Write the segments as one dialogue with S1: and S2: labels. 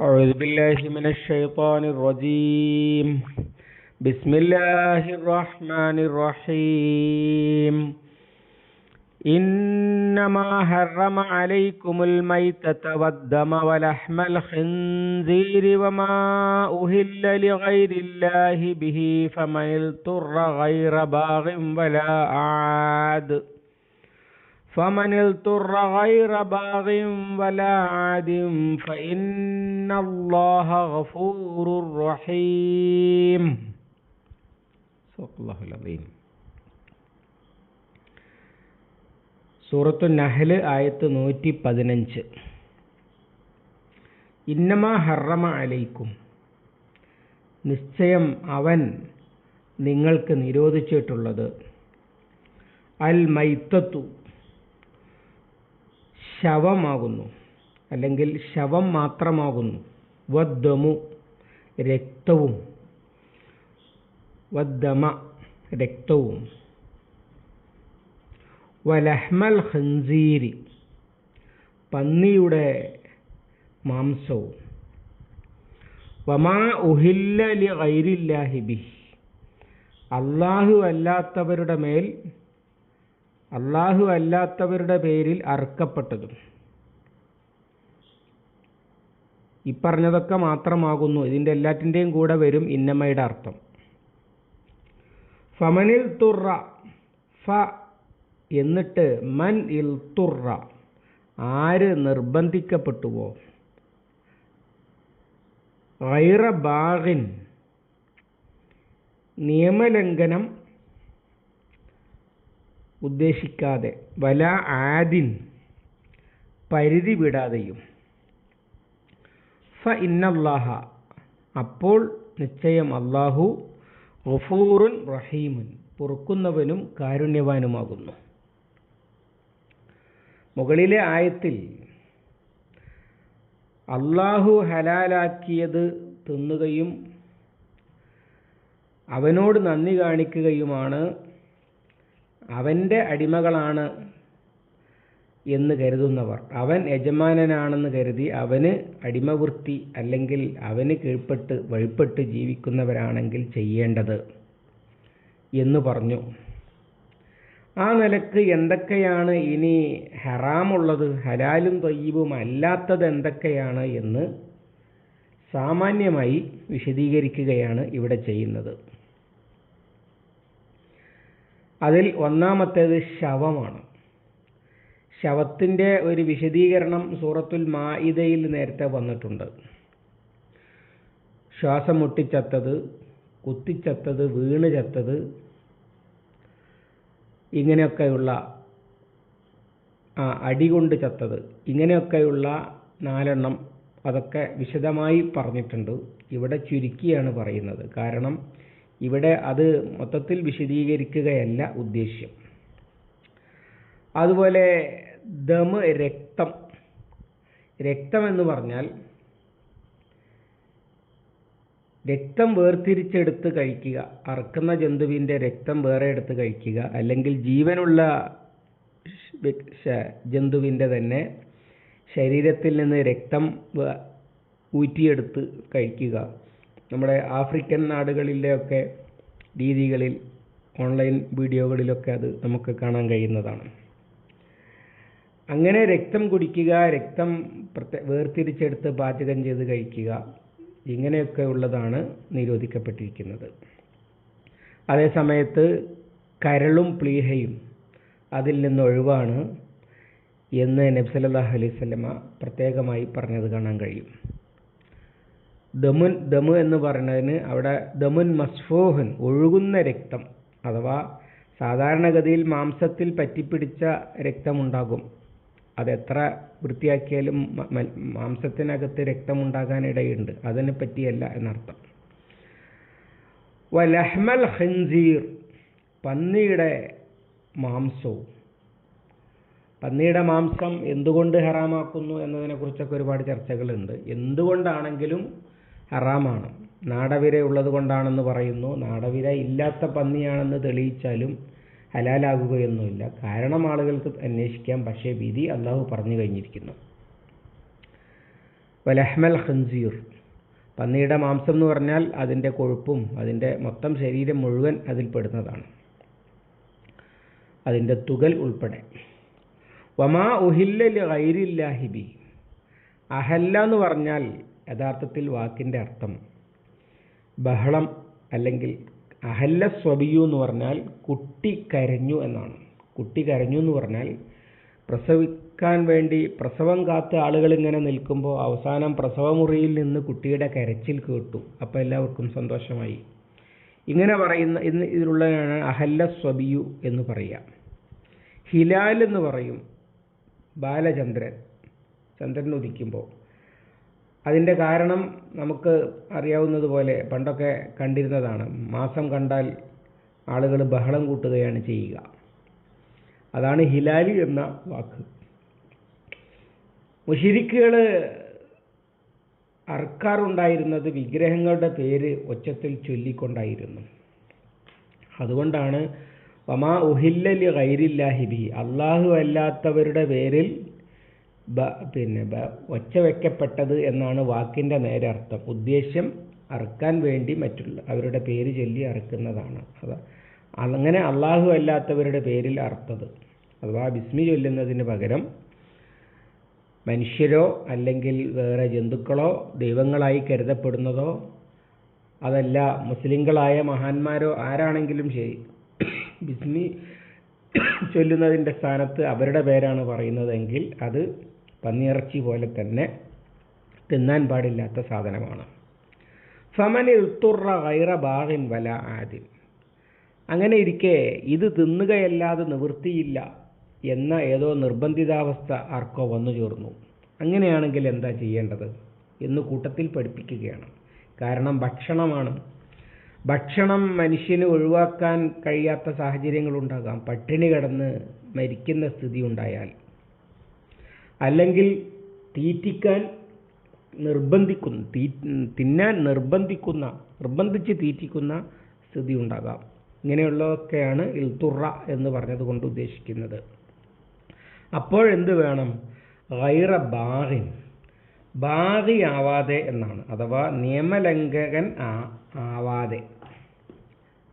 S1: أعوذ بالله من الشيطان الرجيم. بسم الله الرحمن الرحيم. إنما حرم عليكم الميتة والدم ولحم الخنزير وما أهل لغير الله به فمن اضطر غير باغ ولا عاد فمن اضطر غير باغ ولا عاد فإن الله غفور رحيم صدق الله العظيم സൂറത്തു നഹല് ആയത്ത് നൂറ്റി പതിനഞ്ച് ഇന്നമ ഹറമ അലൈക്കും നിശ്ചയം അവൻ നിങ്ങൾക്ക് നിരോധിച്ചിട്ടുള്ളത് അൽ മൈത്തത്തു ശവമാകുന്നു. അല്ലെങ്കിൽ ശവം മാത്രമാകുന്നു. വദ്ദമു രക്തവും. വദ്ദമ രക്തവും. വലഹ്മൽ ഹൻസീരി പന്നിയുടെ മാംസവും. വമാ ഉഹില്ല ബിഹി അള്ളാഹു അല്ലാത്തവരുടെ മേൽ അള്ളാഹു അല്ലാത്തവരുടെ പേരിൽ അറുക്കപ്പെട്ടതും. ഇപ്പറഞ്ഞതൊക്കെ പറഞ്ഞതൊക്കെ മാത്രമാകുന്നു. ഇതിന്റെ എല്ലാറ്റിന്റെയും കൂടെ വരും ഇന്നമ്മയുടെ അർത്ഥം. ഫമനിൽ തുറ ഫ എന്നിട്ട് മൻ ഇൽ തുറ. ആര് നിർബന്ധിക്കപ്പെട്ടുവോ? ഗൈറ ബാഗിൻ. നിയമലംഘനം ഉദ്ദേശിക്കാതെ വല ആദിൻ പരിധി വിടാതെയും. ഫ ഇന്നല്ലാഹ അപ്പോൾ നിശ്ചയം അള്ളാഹു ഗഫൂറുൻ റഹീമുൻ പൊറുക്കുന്നവനും കാരുണ്യവാനുമാകുന്നു. മുകളിലെ ആയത്തിൽ അള്ളാഹു ഹലാലാക്കിയത് തിന്നുകയും അവനോട് നന്ദി കാണിക്കുകയുമാണ് അവന്റെ അടിമകളാണ് എന്ന് കരുതുന്നവർ. അവൻ യജമാനനാണെന്ന് കരുതി അവന് അടിമവൃത്തി അല്ലെങ്കിൽ അവന് കീഴ്പ്പെട്ട് വഴിപ്പെട്ട് ജീവിക്കുന്നവരാണെങ്കിൽ ചെയ്യേണ്ടത് എന്ന് പറഞ്ഞു. ആ നിലയ്ക്ക് എന്തൊക്കെയാണ് ഇനി ഹറാമുള്ളത് ഹലാലും തൊയ്യവും അല്ലാത്തത് എന്തൊക്കെയാണ് എന്ന് സാമാന്യമായി വിശദീകരിക്കുകയാണ് ഇവിടെ ചെയ്യുന്നത്. അതിൽ ഒന്നാമത്തേത് ശവമാണ്. ശവത്തിന്റെ ഒരു വിശദീകരണം സൂറത്തുൽ മായിദയിൽ നേരത്തെ വന്നിട്ടുണ്ട്. ശ്വാസം മുട്ടിച്ചത്തത് കുത്തിച്ചത്തത് വീണ് ചത്തത് ഇങ്ങനെയൊക്കെയുള്ള ആ അടികൊണ്ട് ചത്തത് ഇങ്ങനെയൊക്കെയുള്ള നാലെണ്ണം അതൊക്കെ വിശദമായി പറഞ്ഞിട്ടുണ്ട്. ഇവിടെ ചുരുക്കിയാണ് പറയുന്നത്. കാരണം ഇവിടെ അത് മൊത്തത്തിൽ വിശദീകരിക്കുകയല്ല ഉദ്ദേശ്യം. അതുപോലെ ദമ് രക്തം. രക്തം എന്ന് പറഞ്ഞാൽ രക്തം വേർതിരിച്ചെടുത്ത് കഴിക്കുക. അറക്കുന്ന ജന്തുവിന്റെ രക്തം വേറെ എടുത്ത് കഴിക്കുക. അല്ലെങ്കിൽ ജീവനുള്ള ജന്തുവിന്റെ തന്നെ ശരീരത്തിൽ നിന്ന് രക്തം ഊറ്റിയെടുത്ത് കഴിക്കുക. നമ്മുടെ ആഫ്രിക്കൻ നാടുകളിലെയൊക്കെ രീതികളിൽ ഓൺലൈൻ വീഡിയോകളിലൊക്കെ അത് നമുക്ക് കാണാൻ കഴിയുന്നതാണ്. അങ്ങനെ രക്തം കുടിക്കുക രക്തം പ്രത്യേക വേർതിരിച്ചെടുത്ത് പാചകം ചെയ്ത് കഴിക്കുക ഇങ്ങനെയൊക്കെ ഉള്ളതാണ് നിരോധിക്കപ്പെട്ടിരിക്കുന്നത്. അതേ സമയത്ത് കരളും പ്ലീഹയും അതിൽ നിന്ന് ഒഴിവാണ് എന്ന് നബ്സല്ലാഹു അലൈഹി പ്രത്യേകമായി പറഞ്ഞത് കാണാൻ കഴിയും. ദമുൻ ദമു എന്ന് പറയുന്നതിന് അവിടെ ദമുൻ മസ്ഫോഹൻ ഒഴുകുന്ന രക്തം അഥവാ സാധാരണഗതിയിൽ മാംസത്തിൽ പറ്റിപ്പിടിച്ച രക്തമുണ്ടാകും. അതെത്ര വൃത്തിയാക്കിയാലും മാംസത്തിനകത്ത് രക്തമുണ്ടാകാനിടയുണ്ട്. അതിനെ പറ്റിയല്ല എന്നർത്ഥം. വലഹ്മൽ ഖൻസീർ പന്നിയുടെ മാംസവും. പന്നിയുടെ മാംസം എന്തുകൊണ്ട് ഹറാമാക്കുന്നു എന്നതിനെക്കുറിച്ചൊക്കെ ഒരുപാട് ചർച്ചകളുണ്ട്. എന്തുകൊണ്ടാണെങ്കിലും ഹറാമാണ്. നാടവിര ഉള്ളത് കൊണ്ടാണെന്ന് പറയുന്നു. നാടവിര ഇല്ലാത്ത പന്നിയാണെന്ന് തെളിയിച്ചാലും ഹലാലാകുകയൊന്നുമില്ല. കാരണം ആളുകൾക്ക് അന്വേഷിക്കാം. പക്ഷേ വിധി അള്ളാഹു പറഞ്ഞു കഴിഞ്ഞിരിക്കുന്നു. വലഹ്മൽ ഖൻസീർ. പന്നിയുടെ മാംസം എന്ന് പറഞ്ഞാൽ അതിന്റെ കൊഴുപ്പും അതിന്റെ മൊത്തം ശരീരം മുഴുവൻ അതിൽ പെടുന്നതാണ്. അതിന്റെ തുകൽ ഉൾപ്പെടെ. വമാ ഉഹില്ലൽ ഗൈരില്ലാഹിബി അഹല്ല എന്ന് പറഞ്ഞാൽ യഥാർത്ഥത്തിൽ വാക്കിന്റെ അർത്ഥം. ബഹളം അല്ലെങ്കിൽ അഹല്ല സ്വബിയു എന്ന് പറഞ്ഞാൽ കുട്ടി കരഞ്ഞു എന്നാണ്. കുട്ടി കരഞ്ഞു എന്ന് പറഞ്ഞാൽ പ്രസവിക്കാൻ വേണ്ടി പ്രസവം കാത്ത് ആളുകൾ ഇങ്ങനെ നിൽക്കുമ്പോൾ അവസാനം പ്രസവമുറിയിൽ നിന്ന് കുട്ടിയുടെ കരച്ചിൽ കേട്ടു. അപ്പോൾ എല്ലാവർക്കും സന്തോഷമായി. ഇങ്ങനെ പറയുന്ന ഇന്ന് ഇതിലുള്ളതാണ് അഹല്ല സ്വബിയു എന്ന് പറയുക. ഹിലാൽ എന്ന് പറയും ബാലചന്ദ്രൻ. ചന്ദ്രൻ ഉദിക്കുമ്പോൾ. അതിന്റെ കാരണം നമുക്ക് അറിയാവുന്നതുപോലെ പണ്ടൊക്കെ കണ്ടിരുന്നതാണ്. മാസം കണ്ടാൽ ആളുകൾ ബഹളം കൂട്ടുകയാണ് ചെയ്യുക. അതാണ് ഹിലാലി എന്ന വാക്ക്. മുഷിരിക്കുകൾ അർക്കാറുണ്ടായിരുന്നത് വിഗ്രഹങ്ങളുടെ പേര് ഒച്ചത്തിൽ ചൊല്ലിക്കൊണ്ടായിരുന്നു. അതുകൊണ്ടാണ് വമാ ഉഹില്ലലി കൈരില്ലാഹിബി അള്ളാഹു അല്ലാത്തവരുടെ പേരിൽ ബ പിന്നെ ബ ഒച്ച വെക്കപ്പെട്ടത് എന്നാണ് വാക്കിന്റെ നേരെ അർത്ഥം ഉദ്ദേശ്യം അറുക്കാൻ വേണ്ടി മറ്റുള്ള അവരുടെ പേര് ചൊല്ലി അറുക്കുന്നതാണ്. അത് അങ്ങനെ അള്ളാഹു അല്ലാത്തവരുടെ പേരിൽ അർത്ഥത് അഥവാ ബിസ്മി ചൊല്ലുന്നതിന് പകരം മനുഷ്യരോ അല്ലെങ്കിൽ വേറെ ജന്തുക്കളോ ദൈവങ്ങളായി കരുതപ്പെടുന്നതോ അതല്ല മുസ്ലിങ്ങളായ മഹാന്മാരോ ആരാണെങ്കിലും ശരി ബിസ്മി ചൊല്ലുന്നതിന്റെ സ്ഥാനത്ത് അവരുടെ പേരാണ് പറയുന്നതെങ്കിൽ അത് പന്നിയിറച്ചി പോലെ തന്നെ തിന്നാൻ പാടില്ലാത്ത സാധനമാണ്. സമനിൽ തുറ ഗൈറ ബാഹിൻ വല ആദിൻ. അങ്ങനെ ഇരിക്കെ ഇത് തിന്നുകയല്ലാതെ നിവൃത്തിയില്ല എന്ന ഏതോ നിർബന്ധിതാവസ്ഥ ആർക്കോ വന്നു ചേർന്നു. അങ്ങനെയാണെങ്കിൽ എന്താ ചെയ്യേണ്ടത് എന്ന് കൂട്ടത്തിൽ പഠിപ്പിക്കുകയാണ്. കാരണം ഭക്ഷണമാണ്. ഭക്ഷണം മനുഷ്യന് ഒഴിവാക്കാൻ കഴിയാത്ത സാഹചര്യങ്ങളുണ്ടാകാം. പട്ടിണി കിടന്ന് മരിക്കുന്ന സ്ഥിതി ഉണ്ടായാൽ. അല്ലെങ്കിൽ തീറ്റിക്കാൻ നിർബന്ധിക്കുന്ന തീ തിന്നാൻ നിർബന്ധിക്കുന്ന നിർബന്ധിച്ച് തീറ്റിക്കുന്ന സ്ഥിതി ഉണ്ടാകാം. ഇങ്ങനെയുള്ളതൊക്കെയാണ് ഇൽത്തുറ എന്ന് പറഞ്ഞതുകൊണ്ട് ഉദ്ദേശിക്കുന്നത്. അപ്പോഴെന്ത് വേണം? ഗൈറ ബാഹിൻ ബാഹിയാവാതെ എന്നാണ്. അഥവാ നിയമലംഘകൻ ആവാതെ.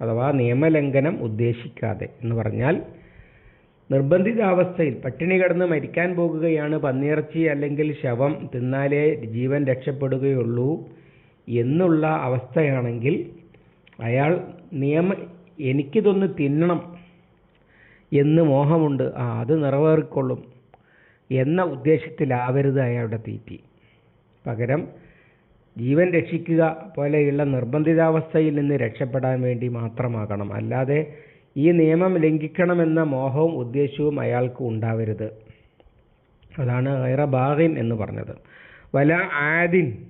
S1: അഥവാ നിയമലംഘനം ഉദ്ദേശിക്കാതെ എന്ന് പറഞ്ഞാൽ നിർബന്ധിതാവസ്ഥയിൽ പട്ടിണി കിടന്ന് മരിക്കാൻ പോകുകയാണ് പന്നിയിറച്ചി അല്ലെങ്കിൽ ശവം തിന്നാലേ ജീവൻ രക്ഷപ്പെടുകയുള്ളൂ എന്നുള്ള അവസ്ഥയാണെങ്കിൽ അയാൾ നിയമ എനിക്കിതൊന്ന് തിന്നണം എന്ന് മോഹമുണ്ട്. ആ അത് നിറവേറിക്കൊള്ളും എന്ന ഉദ്ദേശത്തിലാവരുത് അയാളുടെ തീറ്റി. പകരം ജീവൻ രക്ഷിക്കുക പോലെയുള്ള നിർബന്ധിതാവസ്ഥയിൽ നിന്ന് രക്ഷപ്പെടാൻ വേണ്ടി മാത്രമാകണം. അല്ലാതെ ഈ നിയമം ലംഘിക്കണമെന്ന മോഹവും ഉദ്ദേശവും അയാൾക്ക് ഉണ്ടാവരുത്. അതാണ് ഗൈറ ബാഹിൻ എന്ന് പറഞ്ഞത്. വല ആദിൻ.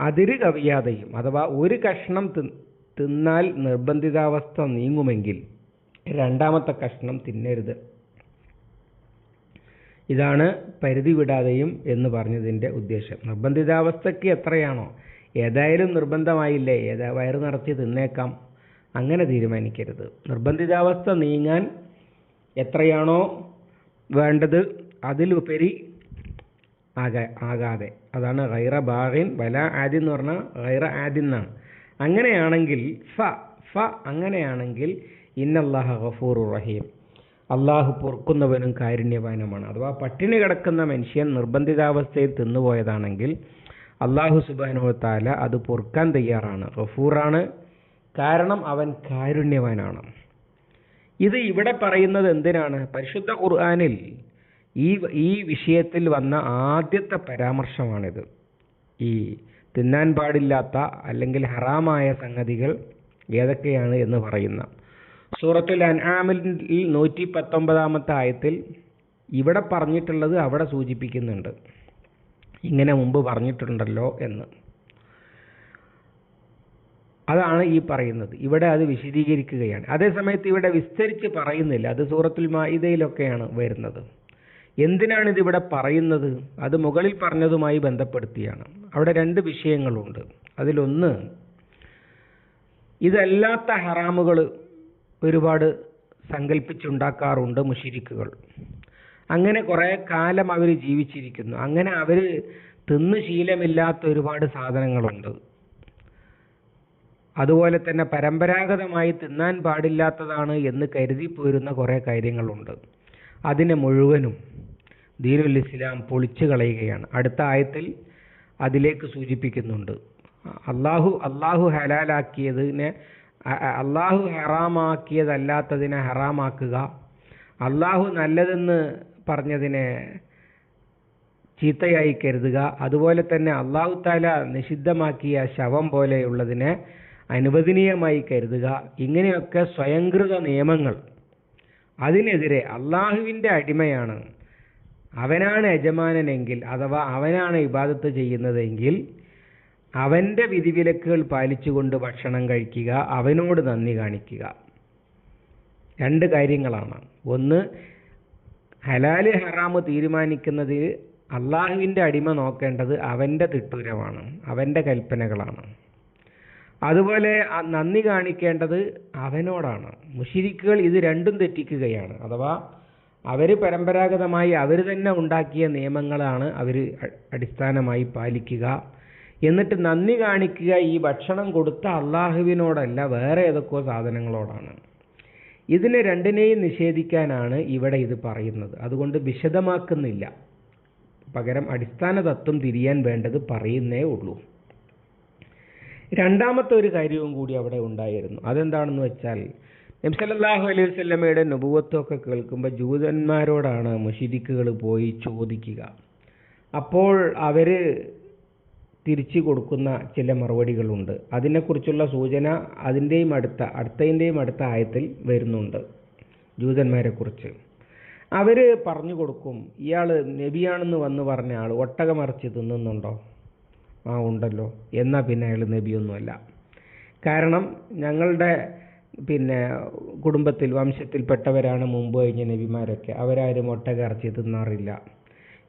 S1: അതിര് കവിയാതെയും അഥവാ ഒരു കഷ്ണം തിന്നാൽ നിർബന്ധിതാവസ്ഥ നീങ്ങുമെങ്കിൽ രണ്ടാമത്തെ കഷ്ണം തിന്നരുത്. ഇതാണ് പരിധി വിടാതെയും എന്ന് പറഞ്ഞതിന്റെ ഉദ്ദേശം നിർബന്ധിതാവസ്ഥയ്ക്ക് എത്രയാണോ ഏതായാലും നിർബന്ധമായില്ലേ? ഏതാ വയറ് നിറച്ച് തിന്നേക്കാം. അങ്ങനെ തീരുമാനിക്കരുത്. നിർബന്ധിതാവസ്ഥ നീങ്ങാൻ എത്രയാണോ വേണ്ടത് അതിലുപരി ആകാ ആകാതെ. അതാണ് റൈറ ബാഹിൻ വല ആദ്യം എന്ന് പറഞ്ഞാൽ ഗൈറ ആദ്യം എന്നാണ്. അങ്ങനെയാണെങ്കിൽ ഫ ഫ അങ്ങനെയാണെങ്കിൽ ഇന്നല്ലാഹ ഗഫൂർ റഹീം. അള്ളാഹു പൊറുക്കുന്നവനും കാരുണ്യവാനുമാണ്. അഥവാ പട്ടിണി കിടക്കുന്ന മനുഷ്യൻ നിർബന്ധിതാവസ്ഥയിൽ തിന്നുപോയതാണെങ്കിൽ അള്ളാഹു സുബാനുവത്താല അത് പൊറുക്കാൻ തയ്യാറാണ്. ഗഫൂറാണ്. കാരണം അവൻ കാരുണ്യവാനാണ്. ഇത് ഇവിടെ പറയുന്നത് എന്തിനാണ്? പരിശുദ്ധ ഖുർആാനിൽ ഈ ഈ വിഷയത്തിൽ വന്ന ആദ്യത്തെ പരാമർശമാണിത്. ഈ തിന്നാൻ പാടില്ലാത്ത അല്ലെങ്കിൽ ഹറാമായ സംഗതികൾ ഏതൊക്കെയാണ് എന്ന് പറയുന്ന. സൂറത്തുൽ അൻആമിൽ നൂറ്റി പത്തൊമ്പതാമത്തെ ആയത്തിൽ ഇവിടെ പറഞ്ഞിട്ടുള്ളത് അവിടെ സൂചിപ്പിക്കുന്നുണ്ട്. ഇങ്ങനെ മുമ്പ് പറഞ്ഞിട്ടുണ്ടല്ലോ എന്ന്. അതാണ് ഈ പറയുന്നത്. ഇവിടെ അത് വിശദീകരിക്കുകയാണ്. അതേസമയത്ത് ഇവിടെ വിസ്തരിച്ച് പറയുന്നില്ല. അത് സൂറത്തുൽ മായിദയിലൊക്കെയാണ് വരുന്നത്. എന്തിനാണ് ഇതിവിടെ പറയുന്നത്? അത് മുകളിൽ പറഞ്ഞതുമായി ബന്ധപ്പെടുത്തിയാണ്. അവിടെ രണ്ട് വിഷയങ്ങളുണ്ട്. അതിലൊന്ന് ഇതല്ലാത്ത ഹറാമുകൾ ഒരുപാട് സങ്കല്പിച്ചുണ്ടാക്കാറുണ്ട് മുഷിരിക്കുകൾ. അങ്ങനെ കുറേ കാലം അവർ ജീവിച്ചിരിക്കുന്നു. അങ്ങനെ അവർ തിന്ന് ശീലമില്ലാത്ത ഒരുപാട് സാധനങ്ങളുണ്ട്. അതുപോലെ തന്നെ പരമ്പരാഗതമായി തിന്നാൻ പാടില്ലാത്തതാണ് എന്ന് കരുതി പോരുന്ന കുറേ കാര്യങ്ങളുണ്ട്. അതിനെ മുഴുവനും ദീനുൽ ഇസ്ലാം പൊളിച്ചു കളയുകയാണ്. അടുത്ത ആയത്തിൽ അതിലേക്ക് സൂചിപ്പിക്കുന്നുണ്ട്. അള്ളാഹു അള്ളാഹു ഹലാലാക്കിയതിനെ അള്ളാഹു ഹറാമാക്കിയതല്ലാത്തതിനെ ഹറാമാക്കുക. അള്ളാഹു നല്ലതെന്ന് പറഞ്ഞതിനെ ചീത്തയായി കരുതുക. അതുപോലെ തന്നെ അള്ളാഹു താല നിഷിദ്ധമാക്കിയ ശവം പോലെയുള്ളതിനെ അനുവദനീയമായി കരുതുക. ഇങ്ങനെയൊക്കെ സ്വയംകൃത നിയമങ്ങൾ അതിനെതിരെ അള്ളാഹുവിന്റെ അടിമയാണ്. അവനാണ് യജമാനനെങ്കിൽ അഥവാ അവനാണ് ഇബാദത്ത് ചെയ്യുന്നതെങ്കിൽ അവന്റെ വിധിവിലക്കുകൾ പാലിച്ചുകൊണ്ട് ഭക്ഷണം കഴിക്കുക അവനോട് നന്ദി കാണിക്കുക. രണ്ട് കാര്യങ്ങളാണ്. ഒന്ന് ഹലാൽ ഹറാമ് തീരുമാനിക്കുന്നതിൽ അള്ളാഹുവിന്റെ അടിമ നോക്കേണ്ടത് അവന്റെ തിട്ടൂരമാണ് അവന്റെ കൽപ്പനകളാണ്. അതുപോലെ നന്ദി കാണിക്കേണ്ടത് അവനോടാണ്. മുഷിരിക്കുകൾ ഇത് രണ്ടും തെറ്റിക്കുകയാണ്. അഥവാ അവർ പരമ്പരാഗതമായി അവർ തന്നെ ഉണ്ടാക്കിയ നിയമങ്ങളാണ് അവർ അടിസ്ഥാനമായി പാലിക്കുക. എന്നിട്ട് നന്ദി കാണിക്കുക ഈ ഭക്ഷണം കൊടുത്ത അള്ളാഹുവിനോടല്ല വേറെ ഏതൊക്കെയോ സാധനങ്ങളോടാണ്. ഇതിനെ രണ്ടിനെയും നിഷേധിക്കാനാണ് ഇവിടെ ഇത് പറയുന്നത്. അതുകൊണ്ട് വിശദമാക്കുന്നില്ല. പകരം അടിസ്ഥാന തത്വം തിരിയാൻ വേണ്ടത് പറയുന്നേ ഉള്ളൂ. രണ്ടാമത്തെ ഒരു കാര്യവും കൂടി അവിടെ ഉണ്ടായിരുന്നു. അതെന്താണെന്ന് വെച്ചാൽ നബ്സല്ലാഹു അലൈഹി വസല്ലമയുടെ നുപുവത്വമൊക്കെ കേൾക്കുമ്പോൾ ജൂതന്മാരോടാണ് മുഷിരിക്കുകൾ പോയി ചോദിക്കുക. അപ്പോൾ അവർ തിരിച്ചു കൊടുക്കുന്ന ചില മറുപടികളുണ്ട്. അതിനെക്കുറിച്ചുള്ള സൂചന അതിന്റെയും അടുത്ത അടുത്തതിന്റെയും അടുത്ത ആയത്തിൽ വരുന്നുണ്ട് ജൂതന്മാരെക്കുറിച്ച്. അവർ പറഞ്ഞു കൊടുക്കും ഇയാൾ നബിയാണെന്ന് വന്ന് പറഞ്ഞ ആൾ ഒട്ടകമറിച്ച് തിന്നുന്നുണ്ടോ? ആ ഉണ്ടല്ലോ. എന്നാൽ പിന്നെ അയാൾ നബിയൊന്നുമല്ല. കാരണം ഞങ്ങളുടെ പിന്നെ കുടുംബത്തിൽ വംശത്തിൽപ്പെട്ടവരാണ് മുമ്പ് കഴിഞ്ഞ നബിമാരൊക്കെ. അവരാരും ഒട്ടകറച്ചി തിന്നാറില്ല.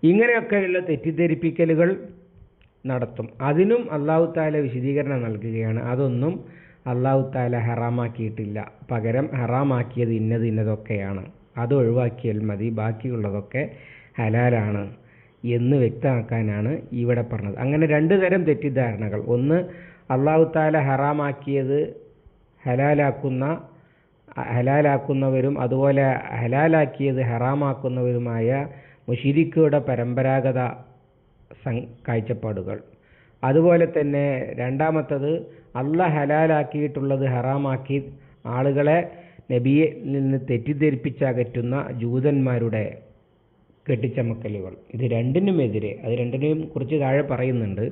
S1: ഇങ്ങനെയൊക്കെയുള്ള തെറ്റിദ്ധരിപ്പിക്കലുകൾ നടത്തും. അതിനും അള്ളാഹു താല വിശദീകരണം നൽകുകയാണ്. അതൊന്നും അള്ളാഹു താല ഹറാമാക്കിയിട്ടില്ല. പകരം ഹറാമാക്കിയത് ഇന്നത് ഇന്നതൊക്കെയാണ്. അത് ഒഴിവാക്കിയാൽ മതി. ബാക്കിയുള്ളതൊക്കെ ഹലാലാണ് എന്ന് വ്യക്തമാക്കാനാണ് ഇവിടെ പറഞ്ഞത്. അങ്ങനെ രണ്ട് തരം തെറ്റിദ്ധാരണകൾ. ഒന്ന് അള്ളാഹു താല ഹറാമാക്കിയത് ഹലാലാക്കുന്ന ഹലാലാക്കുന്നവരും അതുപോലെ ഹലാലാക്കിയത് ഹറാമാക്കുന്നവരുമായ മുഷിരിക്കയുടെ പരമ്പരാഗത കാഴ്ചപ്പാടുകൾ. അതുപോലെ തന്നെ രണ്ടാമത്തത് അല്ല ഹലാലാക്കിയിട്ടുള്ളത് ഹറാമാക്കി ആളുകളെ നബിയെ നിന്ന് തെറ്റിദ്ധരിപ്പിച്ചകറ്റുന്ന ജൂതന്മാരുടെ കെട്ടിച്ചമക്കലുകൾ. ഇത് രണ്ടിനുമെതിരെ അത് രണ്ടിനെയും കുറിച്ച് താഴെ പറയുന്നുണ്ട്.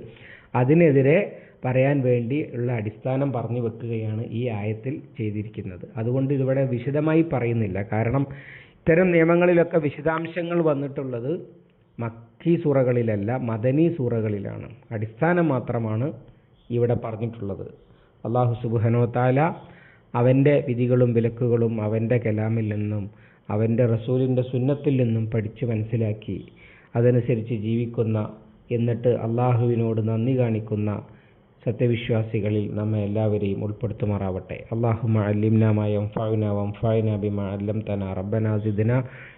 S1: അതിനെതിരെ പറയാൻ വേണ്ടി ഉള്ള അടിസ്ഥാനം പറഞ്ഞു വെക്കുകയാണ് ഈ ആയത്തിൽ ചെയ്തിരിക്കുന്നത്. അതുകൊണ്ട് ഇതിവിടെ വിശദമായി പറയുന്നില്ല. കാരണം ഇത്തരം നിയമങ്ങളിലൊക്കെ വിശദാംശങ്ങൾ വന്നിട്ടുള്ളത് മക്കി സൂറകളിലല്ല മദനി സൂറകളിലാണ്. അടിസ്ഥാനം മാത്രമാണ് ഇവിടെ പറഞ്ഞിട്ടുള്ളത്. അള്ളാഹു സുബുഹനോ താല അവന്റെ വിധികളും വിലക്കുകളും അവന്റെ കലാമിൽ നിന്നും അവന്റെ റസൂലിന്റെ സുന്നത്തിൽ നിന്നും പഠിച്ച് മനസ്സിലാക്കി അതനുസരിച്ച് ജീവിക്കുന്ന എന്നിട്ട് അള്ളാഹുവിനോട് നന്ദി കാണിക്കുന്ന സത്യവിശ്വാസികളിൽ നമ്മെ എല്ലാവരെയും ഉൾപ്പെടുത്തുമാറാവട്ടെ. അള്ളാഹുമ അല്ലിംന യംഫഅന വംഫഅന ബിമാ അല്ലംതന. റബ്ബന സിദ്ന